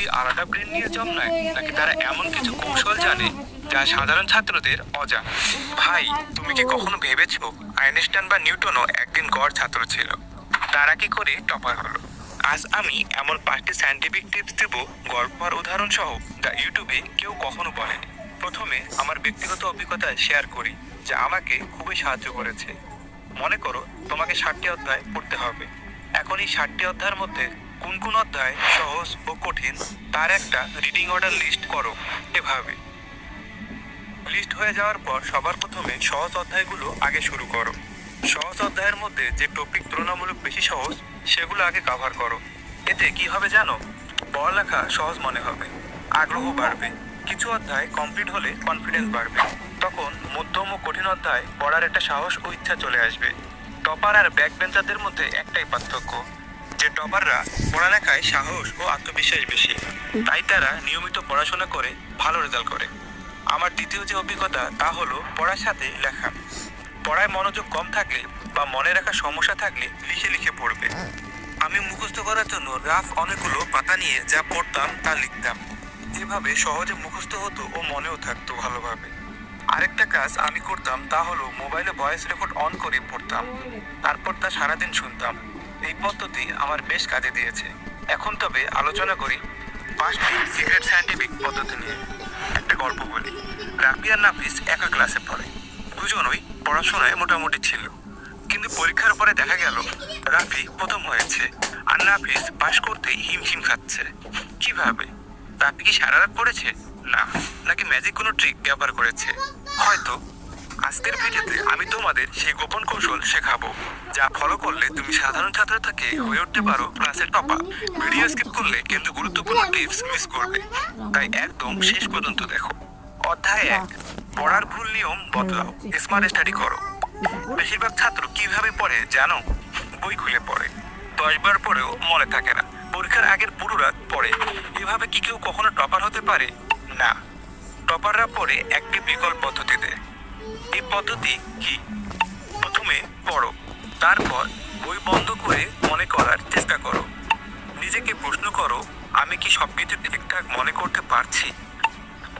কি আলাদা ব্রেন নিয়ে জন্মায় নাকি তারা এমন কিছু কৌশল জানে যা সাধারণ ছাত্রদের অজানা। ভাই তুমি কি কখনো ভেবেছো আইনস্টাইন বা নিউটনও একদিন গড় ছাত্র ছিল? তারা কি করে টপার হলো? আজ আমি এমন পাঁচটি সায়েন্টিফিক টিপস দেব গল্প আর উদাহরণ সহ যা ইউটিউবে কেউ কখনো বলেনি। প্রথমে আমার ব্যক্তিগত অভিজ্ঞতা শেয়ার করি যা আমাকে খুবই সাহায্য করেছে। মনে করো তোমাকে ষাটটি অধ্যায় পড়তে হবে। এখন এই ষাটটি অধ্যায়ের মধ্যে কোন কোন অধ্যায় সহজ ও কঠিন, তার একটা রিডিং অর্ডার লিস্ট করো, এভাবে। লিস্ট হয়ে যাওয়ার পর সবার প্রথমে সহজ অধ্যায়গুলো আগে শুরু করো। সহজ অধ্যায়ের মধ্যে যে টপিক তুলনামূলক বেশি সহজ, সেগুলো আগে কভার করো। এতে কি হবে জানো? পড়ালেখা সহজ মনে হবে, আগ্রহ বাড়বে, কিছু অধ্যায় কমপ্লিট হলে কনফিডেন্স বাড়বে। তখন মধ্যম ও কঠিন অধ্যায় পড়ার একটা সাহস ও ইচ্ছা চলে আসবে। টপার আর ব্যাক বেঞ্চারদের মধ্যে একটাই পার্থক্য যে টপাররা পড়ালেখায় সাহস ও আত্মবিশ্বাস বেশি, তাই তারা নিয়মিত পড়াশোনা করে ভালো রেজাল্ট করে। আমার দ্বিতীয় যে অভিজ্ঞতা, তা হলো পড়ার সাথে লেখা। পড়ায় মনোযোগ কম থাকলে বা মনে রাখার সমস্যা থাকলে লিখে লিখে পড়বে। আমি মুখস্থ করার জন্য রাফ অনেকগুলো পাতা নিয়ে যা পড়তাম, তা লিখতাম। এভাবে সহজে মুখস্থ হতো ও মনেও থাকতো ভালোভাবে। আরেকটা কাজ আমি করতাম, তা হলো মোবাইলে ভয়েস রেকর্ড অন করে পড়তাম। তারপর তা সারাদিন শুনতাম। এই পদ্ধতি আমার বেশ কাজে দিয়েছে। এখন তবে আলোচনা করি পাঁচটি সিক্রেট সায়েন্টিফিক পদ্ধতি নিয়ে। একটা গল্প বলি। রাফিয়ার নাফিস একা ক্লাসে পড়ে। দুজনই পড়াশোনায় মোটামুটি ছিল। কিন্তু পরীক্ষার পরে দেখা গেল রাফি প্রথম হয়েছে আর নাফিস পাশ করতেই হিমশিম খাচ্ছে। কীভাবে? রাফি কি সারা রাত পড়েছে? না, নাকি ম্যাজিক কোনো ট্রিক ব্যবহার করেছে? হয়তো আজকের ভিডিওতে আমি তোমাদের সেই গোপন কৌশল শেখাবো, যা ফলো করলে তুমি সাধারণ ছাত্র থেকে হয়ে উঠতে পারো ক্লাসের টপার ভিডিও স্কিপ করলে কিন্তু গুরুত্বপূর্ণ টিপস মিস করবে। তাই একদম শেষ পর্যন্ত দেখো। অধ্যায় এক, পড়ার ভুল নিয়ম বদলাও স্মার্ট স্টাডি করো। বেশিরভাগ ছাত্র কীভাবে পড়ে জানো? বই খুলে পড়ে। দশবার পরেও মনে থাকে না। পরীক্ষার আগের পুরো রাত পড়ে। এভাবে কি কেউ কখনো টপার হতে পারে? না। টপাররা পড়ে একটি বিকল্প পদ্ধতিতে। এই পদ্ধতি কি? প্রথমে পড়ো তারপর বই বন্ধ করে মনে করার চেষ্টা করো। নিজেকে প্রশ্ন করো আমি কি সবকিছু ঠিকঠাক মনে করতে পারছি?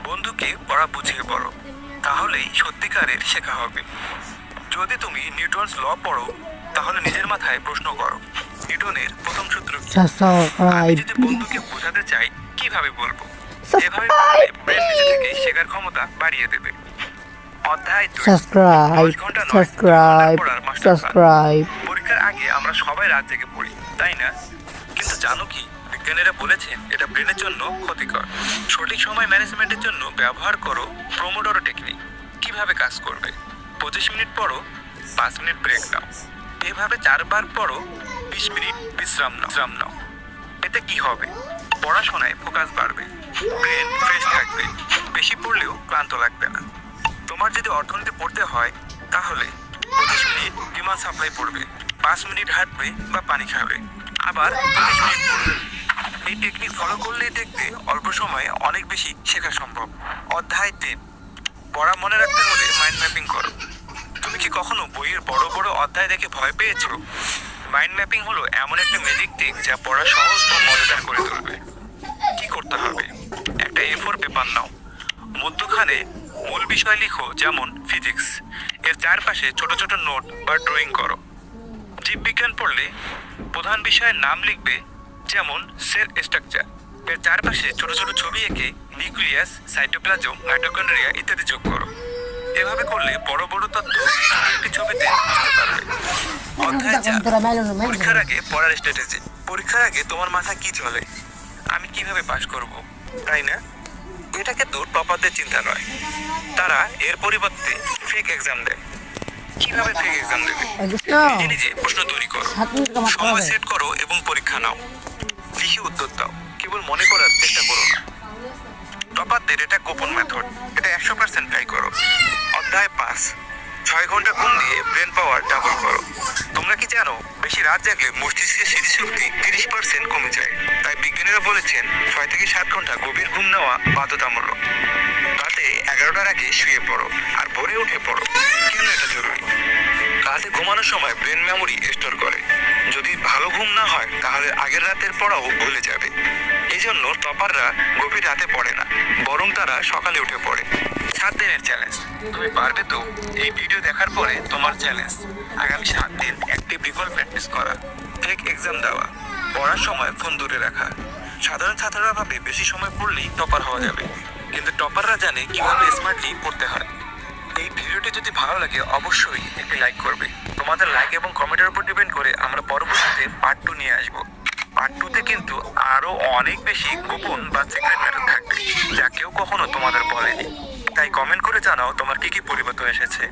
বন্ধুকে পড়া বুঝিয়ে বলো তাহলেই সত্যিকারের শেখা হবে। যদি তুমি নিউটনস ল পড়ো তাহলে নিজের মাথায় প্রশ্ন করো নিউটনের প্রথম সূত্র যদি বন্ধুকে বোঝাতে চাই কীভাবে বলব. এভাবে ব্রেন নিজে থেকেই শেখার ক্ষমতা বাড়িয়ে দেবে। Master class. subscribe. পরীক্ষার আগে আমরা সবাই রাত জেগে পড়ি, তাই না? কিন্তু জানো কি? বিজ্ঞানীরা বলেছেন এটা ব্রেনের জন্য ক্ষতিকর। সঠিক সময় ম্যানেজমেন্টের জন্য ব্যবহার করো প্রোমোডোরো টেকনিক কীভাবে কাজ করবে? পঁচিশ মিনিট পড়ো, পাঁচ মিনিট ব্রেক নাও। এভাবে চারবার পড়ো, বিশ মিনিট বিশ্রাম নাও। বিশ্রাম নাও। এতে কি হবে? পড়াশোনায় ফোকাস বাড়বে। ব্রেন ফ্রেশ থাকবে। বেশি পড়লেও ক্লান্ত লাগবে না। তোমার যদি অর্থনীতি পড়তে হয়, তাহলে পঁচিশ মিনিট বিমান সাপ্লাই পড়বে, পাঁচ মিনিট হাঁটবে বা পানি খাবে। আবার মিনিট পড়বে। এই টেকনিক ফলো করলেই দেখবে অল্প সময়ে অনেক বেশি শেখা সম্ভব। অধ্যায় তিন। পড়া মনে রাখতে হলে মাইন্ড ম্যাপিং করো। তুমি কি কখনো বইয়ের বড় বড় অধ্যায় দেখে ভয় পেয়েছ? মাইন্ড ম্যাপিং হলো এমন একটা ম্যাজিক টেক যা পড়া সহজ ও মজাদার করে তুলবে। কি করতে হবে? একটা এ ফোর পেপার নাও। মধ্যখানে মূল বিষয় লিখো, যেমন ফিজিক্স এর চারপাশে ছোট ছোট নোট বা ড্রয়িং করো। জীববিজ্ঞান পড়লে প্রধান বিষয়ের নাম লিখবে, যেমন সেল স্ট্রাকচার এর চারপাশে ছোট ছোট ছবি এঁকে নিউক্লিয়াস সাইটোপ্লাজম মাইটোকন্ড্রিয়া ইত্যাদি যোগ করো। এভাবে করলে বড় বড় তথ্য একটি ছবিতে পরীক্ষার আগে পড়ার স্ট্র্যাটেজি পরীক্ষার আগে তোমার মাথা কি চলে? আমি কীভাবে পাশ করব? তাই না? এটা কিন্তু টপারদের চিন্তা নয়। তারা এর পরিবর্তে ফেক এক্সাম দেয়। কীভাবে ফেক এক্সাম দেবে? নিজে নিজে প্রশ্ন তৈরি করো। সময় সেট করো এবং পরীক্ষা নাও। লিখে উত্তর দাও। কেবল মনে করার চেষ্টা করো না। টপারদের এটা গোপন মেথড এটা একশো পার্সেন্ট ট্রাই করো। অধ্যায় পাস ছয় ঘণ্টা ঘুম দিয়ে ব্রেন পাওয়ার ডাবল করো। তোমরা কি জানো, বেশি রাত জাগলে মস্তিষ্কের স্মৃতিশক্তি তিরিশ পার্সেন্ট কমে যায়। তাই বিজ্ঞানীরা বলেছেন, ছয় থেকে সাত ঘণ্টা গভীর ঘুম নেওয়া বাধ্যতামূলক। রাতে এগারোটার আগে শুয়ে পড়ো আর ভোরে উঠে পড়ো। কেন এটা জরুরি? রাতে ঘুমানোর সময় ব্রেন মেমোরি স্টোর করে। যদি ভালো ঘুম না হয়, তাহলে আগের রাতের পড়াও ভুলে যাবে। এই জন্য টপাররা গভীর রাতে পড়ে না, বরং তারা সকালে উঠে পড়ে। সাত দিনের চ্যালেঞ্জ তুমি পারবে তো এই ভিডিও দেখার পরে তোমার চ্যালেঞ্জ আগামী সাত দিন একটি বিকল প্র্যাকটিস করা ফেক এক্সাম দেওয়া, পড়ার সময় ফোন দূরে রাখা। সাধারণ ছাত্ররা ভাবে বেশি সময় পড়লেই টপার হওয়া যাবে। কিন্তু টপাররা জানে কীভাবে স্মার্টলি পড়তে হয়। এই ভিডিওটি যদি ভালো লাগে, অবশ্যই একটি লাইক করবে। তোমাদের লাইক এবং কমেন্টের উপর ডিপেন্ড করে আমরা পরবর্তীতে পার্ট টু নিয়ে আসব। পার্ট টুতে কিন্তু আরও অনেক বেশি গোপন বা সিক্রেট ম্যাটার থাকবে, যা কেউ কখনো তোমাদের বলেনি। তাই কমেন্ট করে জানাও তোমার কি কি পরিবর্তন এসেছে।